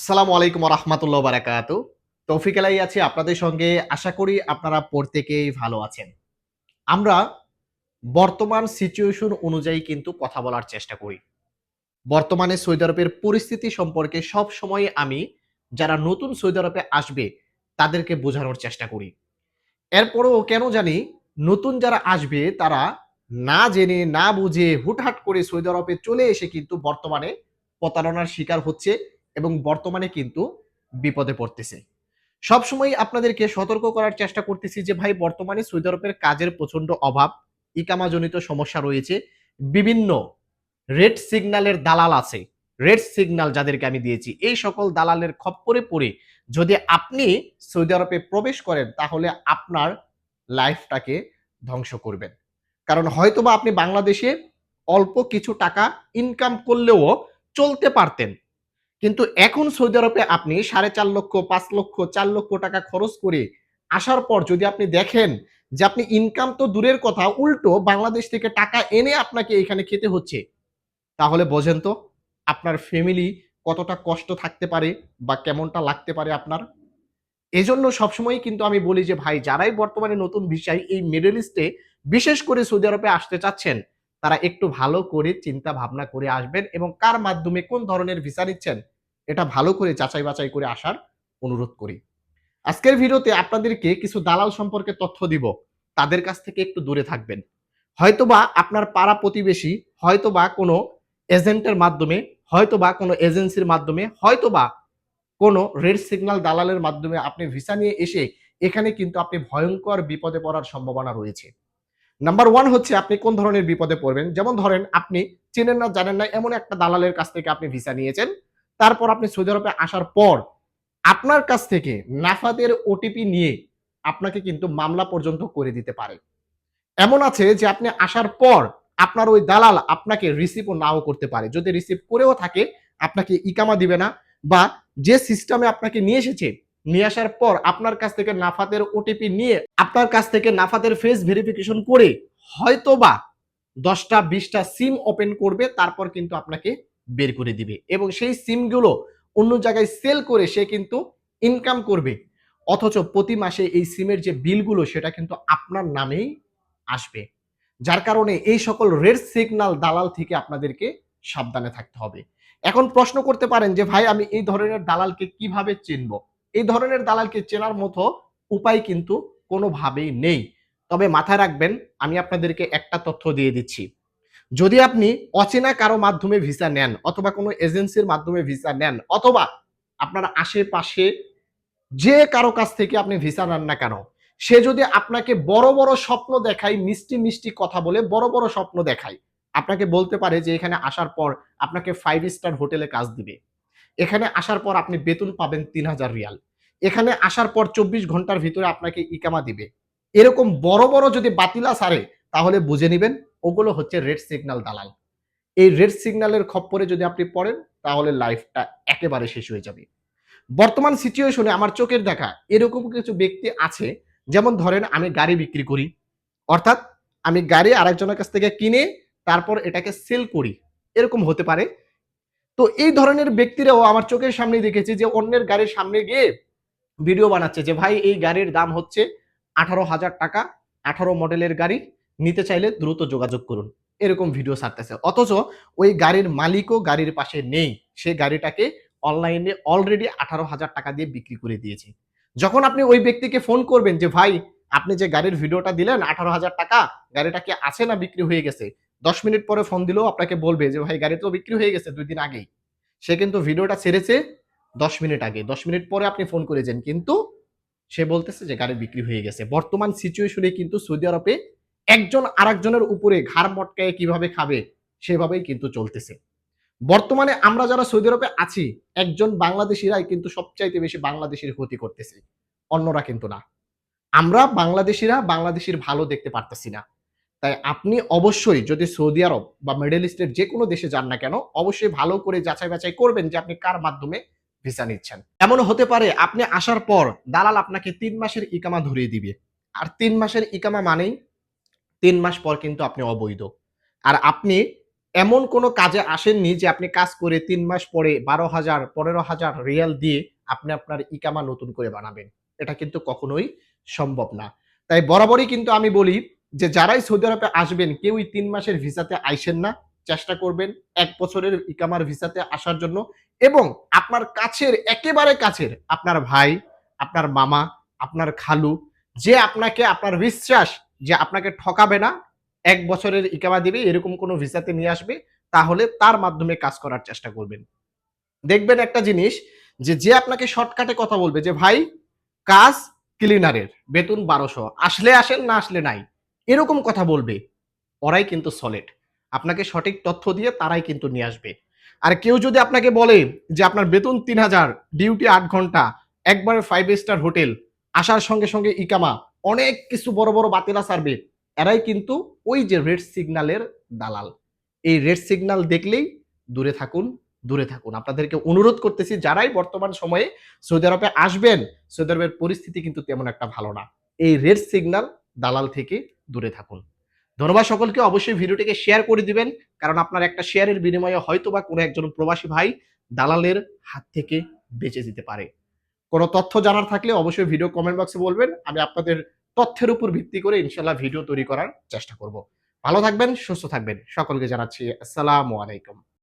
আসসালামু আলাইকুম রহমতুল্লাহ বারাকাতু তৌফিক আলাই আছি আপনাদের সঙ্গে। আশা করি আপনারা প্রত্যেকেই ভালো আছেন। আমরা বর্তমান সিচুয়েশন অনুযায়ী কিন্তু কথা বলার চেষ্টা করি। বর্তমানে সৌদি আরবের পরিস্থিতি সম্পর্কে সব সময় আমি যারা নতুন সৌদি আরবে আসবে, তাদেরকে বোঝানোর চেষ্টা করি। এরপরেও কেন জানি নতুন যারা আসবে, তারা না জেনে, না বুঝে হুটহাট করে সৌদি আরবে চলে এসে কিন্তু বর্তমানে প্রতারণার শিকার হচ্ছে। এবং বর্তমানে কিন্তু বিপদে পড়তেছে। সবসময় আপনাদেরকে সতর্ক করার চেষ্টা করতেছি যে, ভাই, বর্তমানে সৌদি আরবের কাজের প্রচণ্ড অভাব, ইকামাজনিত সমস্যা রয়েছে, বিভিন্ন রেড সিগন্যালের দালাল আছে, রেড সিগন্যাল যাদেরকে আমি দিয়েছি, এই সকল দালালের খপ্পরে পড়ে যদি আপনি সৌদি আরবে প্রবেশ করেন, তাহলে আপনার লাইফটাকে ধ্বংস করবেন। কারণ হয়তোবা আপনি বাংলাদেশে অল্প কিছু টাকা ইনকাম করলেও চলতে পারতেন কিন্তু এখন সৌদি আরবে আপনি সাড়ে চার লক্ষ, পাঁচ লক্ষ, চার লক্ষ টাকা খরচ করে আসার পর যদি আপনি দেখেন যে আপনি ইনকাম তো দূরের কথা, উল্টো বাংলাদেশ থেকে টাকা এনে আপনাকে এখানে খেতে হচ্ছে, তাহলে বোঝেন তো আপনার ফ্যামিলি কতটা কষ্ট থাকতে পারে বা কেমনটা লাগতে পারে আপনার। এজন্য সবসময় কিন্তু আমি বলি যে, ভাই, যারাই বর্তমানে নতুন ভিসায় এই মিডল ইস্টে বিশেষ করে সৌদি আরবে আসতে চাচ্ছেন, তারা একটু ভালো করে চিন্তা ভাবনা করে আসবেন এবং কার মাধ্যমে কোন ধরনের ভিসা নিচ্ছেন এটা ভালো করে যাচাই বাছাই করে আসার অনুরোধ করি। আজকের ভিডিওতে আপনাদেরকে কিছু দালাল সম্পর্কে তথ্য দিব। তাদের কাছ থেকে একটু দূরে থাকবেন। হয়তোবা আপনার পাড়া প্রতিবেশী, হয়তোবা কোনো এজেন্টের মাধ্যমে, হয়তোবা কোনো এজেন্সির মাধ্যমে, হয়তোবা কোনো রেড সিগন্যাল দালালের মাধ্যমে আপনি ভিসা নিয়ে এসে এখানে কিন্তু আপনি ভয়ঙ্কর বিপদে পড়ার সম্ভাবনা রয়েছে। নাম্বার ওয়ান হচ্ছে আপনি কোন ধরনের বিপদে পড়বেন? যেমন ধরেন আপনি চেনেন না, জানেন না, এমন একটা দালালের কাছ থেকে আপনি ভিসা নিয়েছেন। তারপর আপনি সৌদি আরবে আসার পর আপনার কাছ থেকে নাফাদের ওটিপি নিয়ে আপনাকে কিন্তু মামলা পর্যন্ত করে দিতে পারে। এমন আছে যে আপনি আসার পর আপনার ওই দালাল আপনাকে রিসিভও নাও করতে পারে। যদি রিসিভ করেও থাকে, আপনাকে ইকামা দিবে না বা যে সিস্টেমে আপনাকে নিয়ে এসেছে, নিয়ে আসার পর আপনার কাছ থেকে নাফাতের ওটিপি নিয়ে আপনার কাছ থেকে নাফাতের ফেস ভেরিফিকেশন করে হয়তোবা দশটা, বিশটা সিম ওপেন করবে, তারপর কিন্তু আপনাকে বের করে দিবে। এবং সেই সিমগুলো অন্য জায়গায় সেল করে সে কিন্তু ইনকাম করবে। অথচ প্রতি মাসে এই সিমের যে বিলগুলো, সেটা কিন্তু আপনার নামেই আসবে। যার কারণে এই সকল রেড সিগন্যাল দালাল থেকে আপনাদেরকে সাবধানে থাকতে হবে। এখন প্রশ্ন করতে পারেন যে, ভাই, আমি এই ধরনের দালালকে কীভাবে চিনব? এই ধরনের দালালকে চেনার মতো উপায় কিন্তু কোনোভাবেই নেই। তবে মাথায় রাখবেন, আমি আপনাদেরকে একটা তথ্য দিয়ে দিচ্ছি। যদি আপনি অচেনা কারও মাধ্যমে ভিসা নেন অথবা কোনো এজেন্সির মাধ্যমে ভিসা নেন অথবা আপনার আশেপাশে যে কারও কাছ থেকে আপনি ভিসা নেন না কেন, সে যদি আপনাকে বড় বড় স্বপ্ন দেখায়, মিষ্টি মিষ্টি কথা বলে বড় বড় স্বপ্ন দেখায়, আপনাকে বলতে পারে যে এখানে আসার পর আপনাকে ফাইভ স্টার হোটেলে কাজ দিবে। এখানে আসার পর আপনি বেতন পাবেন তিন হাজার রিয়াল। এখানে আসার পর চব্বিশ ঘণ্টার ভিতরে আপনাকে ইকামা দিবে। এরকম বড় বড় যদি বাতিলা সারে, তাহলে বুঝে নেবেন ওগুলো হচ্ছে রেড সিগনাল দালাল। এই রেড সিগন্যালের খপ্পরে যদি আপনি পড়েন, তাহলে লাইফটা একেবারে শেষ হয়ে যাবে। বর্তমান সিচুয়েশনে আমার চোখের দেখা এরকম কিছু ব্যক্তি আছে, যেমন ধরেন আমি গাড়ি বিক্রি করি। অর্থাৎ আমি গাড়ি আরেকজনের কাছ থেকে কিনে, তারপর এটাকে সেল করি। এরকম হতে পারে। তো এই ধরনের ব্যক্তিরাও আমার চোখের সামনে দেখেছি যে অন্যের গাড়ির সামনে গিয়ে ভিডিও বানাচ্ছে যে, ভাই, এই গাড়ির দাম হচ্ছে আঠারো হাজার টাকা, আঠারো মডেলের গাড়ি নিতে চাইলে দ্রুত যোগাযোগ করুন। এরকম ভিডিও ছাড়তেছে। অথচ ওই গাড়ির মালিকও গাড়ির পাশে নেই। সে গাড়িটাকে অনলাইনে অলরেডি আঠারো হাজার টাকা দিয়ে বিক্রি করে দিয়েছে। যখন আপনি ওই ব্যক্তিকে ফোন করবেন যে, ভাই, আপনি যে গাড়ির ভিডিওটা দিলেন, আঠারো হাজার টাকা, গাড়িটা কি আছে না বিক্রি হয়ে গেছে? দশ মিনিট পরে ফোন দিলেও আপনাকে বলবে যে, ভাই, গাড়ি তো বিক্রি হয়ে গেছে দুই দিন আগেই। সে কিন্তু ভিডিওটা ছেড়েছে দশ মিনিট আগে। দশ মিনিট পরে আপনি ফোন করেছেন, কিন্তু সে বলতেছে যে, গাড়ি বিক্রি হয়ে গেছে। বর্তমান সিচুয়েশনে কিন্তু সৌদি আরবে একজন আরেকজনের উপরে ঘাড় মটকায় কীভাবে খাবে, সেভাবেই কিন্তু চলতেছে। বর্তমানে আমরা যারা সৌদি আরবে আছি, একজন বাংলাদেশিরাই কিন্তু সবচাইতে বেশি বাংলাদেশের ক্ষতি করতেছে, অন্যরা কিন্তু না। আমরা বাংলাদেশিরা বাংলাদেশের ভালো দেখতে পারতেছি না। তাই আপনি অবশ্যই যদি সৌদি আরব বা মিডল ইস্টের যে কোনো দেশে যান না কেন, অবশ্যই ভালো করে যাচাই বাছাই করবেন যে আপনি কার মাধ্যমে ভিসা নিচ্ছেন। এমন হতে পারে আপনি আসার পর দালাল আপনাকে তিন মাসের ইকামা ধরিয়ে দিবে। আর তিন মাসের ইকামা মানেই তিন মাস পর কিন্তু আপনি অবৈধ আর আপনি এমন কোনো কাজে আসেননি যে আপনি কাজ করে তিন মাস পরে বারো হাজার পনেরো হাজার রিয়াল দিয়ে আপনি আপনার ইকামা নতুন করে বানাবেন। এটা কিন্তু কখনোই সম্ভব না। তাই বরাবরই কিন্তু আমি বলি যে যারাই সৌদি আরবে আসবেন কেউই তিন মাসের ভিসাতে আইসেন না। চেষ্টা করবেন এক বছরের ইকামার ভিসাতে আসার জন্য এবং আপনার কাছের একেবারে কাছের আপনার ভাই, আপনার মামা, আপনার খালু যে আপনাকে আপনার বিশ্বাস যে আপনাকে ঠকাবে না, এক বছরের ইকামা দিবে এরকম কোনো ভিসাতে নিয়ে আসবে তাহলে তার মাধ্যমে কাজ করার চেষ্টা করবেন। দেখবেন একটা জিনিস যে, যে আপনাকে শর্টকাটে কথা বলবে যে ভাই কাজ ক্লিনারের বেতন বারোশো আসলে আসেন না আসলে নাই। এরকম কথা বলবে। ওরাই কিন্তু সলিড। আপনাকে সঠিক তথ্য দিয়ে তারাই কিন্তু নিয়ে আসবে। আর কেউ যদি আপনাকে বলে যে আপনার বেতন ৩০০০, ডিউটি আট ঘণ্টা, একবারে ফাইভ স্টার হোটেল, আসার সঙ্গে, সঙ্গে ইকামা, অনেক কিছু বড়, বড় বাতিলা সার্ভে, এরাই কিন্তু ওই যে রেড সিগন্যালের দালাল। এই রেড সিগন্যাল দেখলেই দূরে থাকুন, দূরে থাকুন। আপনাদেরকে অনুরোধ করতেছি যারাই বর্তমান সময়ে সৌদি আরবে আসবেন, সৌদি আরবের পরিস্থিতি কিন্তু তেমন একটা ভালো না। এই রেড সিগন্যাল দালাল থেকে দূরে থাকুন। ধন্যবাদ সকলকে অবশ্যই ভিডিওটিকে শেয়ার করে দিবেন। কারণ আপনার একটা শেয়ারের বিনিময়ে হয়তো বা কোনো একজন প্রবাসী ভাই দালালের হাত থেকে বেঁচে যেতে পারে। কোনো তথ্য জানার থাকলে অবশ্যই ভিডিও কমেন্ট বক্সে বলবেন। আমি আপনাদের তথ্যের উপর ভিত্তি করে ইনশাল্লাহ ভিডিও তৈরি করার চেষ্টা করব। ভালো থাকবেন, সুস্থ থাকবেন। সকলকে জানাচ্ছি আসসালামু আলাইকুম।